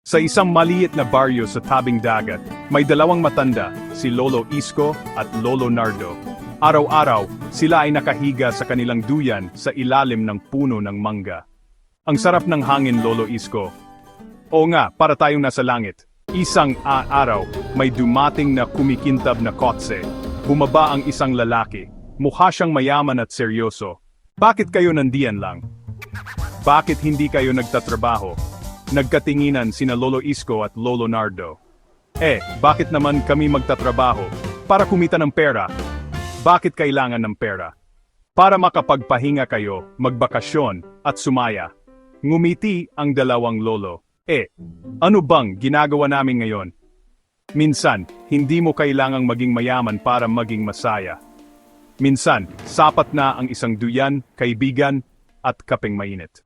Sa isang maliit na baryo sa tabing dagat, may dalawang matanda, si Lolo Isko at Lolo Nardo. Araw-araw, sila ay nakahiga sa kanilang duyan sa ilalim ng puno ng mangga. Ang sarap ng hangin, Lolo Isko. Oo nga, para tayong nasa langit. Isang araw, may dumating na kumikintab na kotse. Bumaba ang isang lalaki. Mukha siyang mayaman at seryoso. Bakit kayo nandiyan lang? Bakit hindi kayo nagtatrabaho? Nagkatinginan sina Lolo Isko at Lolo Nardo. Eh, bakit naman kami magtatrabaho? Para kumita ng pera. Bakit kailangan ng pera? Para makapagpahinga kayo, magbakasyon, at sumaya. Ngumiti ang dalawang lolo. Eh, ano bang ginagawa namin ngayon? Minsan, hindi mo kailangang maging mayaman para maging masaya. Minsan, sapat na ang isang duyan, kaibigan, at kapeng mainit.